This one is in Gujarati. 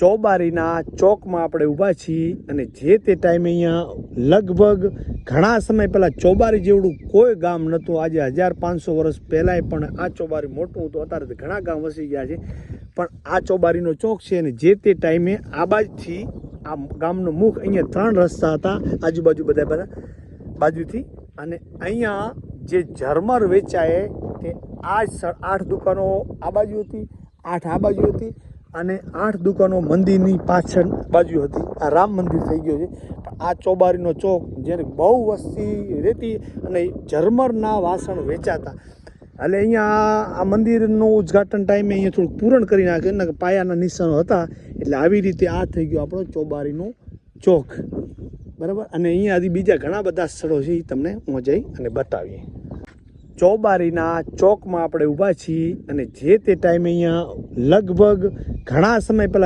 ચોબારીના ચોકમાં આપણે ઊભા છીએ અને જે તે ટાઈમે અહીંયા લગભગ ઘણા સમય પહેલાં ચોબારી જેવડું કોઈ ગામ નહોતું. આજે હજાર પાંચસો વર્ષ પહેલાંય પણ આ ચોબારી મોટું હતું. અત્યારે ઘણા ગામ વસી ગયા છે. પણ આ ચોબારીનો ચોક છે અને જે તે ટાઈમે આ બાજુથી આ ગામનો મુખ અહીંયા ત્રણ રસ્તા હતા. આજુબાજુ બધા બધા બાજુથી. અને અહીંયા જે ઝરમર વેચાય તે આ જ આઠ દુકાનો આ બાજુ હતી, આઠ આ બાજુ હતી. અને આઠ દુકાનો મંદિરની પાછળ બાજુ હતી. આ રામ મંદિર થઈ ગયો છે. પણ આ ચોબારીનો ચોક જ્યારે બહુ વસ્તી રહેતી અને ઝરમરના વાસણ વેચાતા. એટલે અહીંયા આ મંદિરનું ઉદ્ઘાટન ટાઈમે અહીંયા થોડુંક પૂરણ કરી નાખ્યું ને પાયાના નિશાનો હતા. એટલે આવી રીતે આ થઈ ગયો આપણો ચોબારીનો ચોક. બરાબર? અને અહીંયા હજી બીજા ઘણા બધા સ્થળો છે એ તમને હું જઈ અને બતાવીએ. ચોબારીના ચોકમાં આપણે ઊભા છીએ અને જે તે ટાઈમે અહીંયા લગભગ ઘણા સમય પહેલાં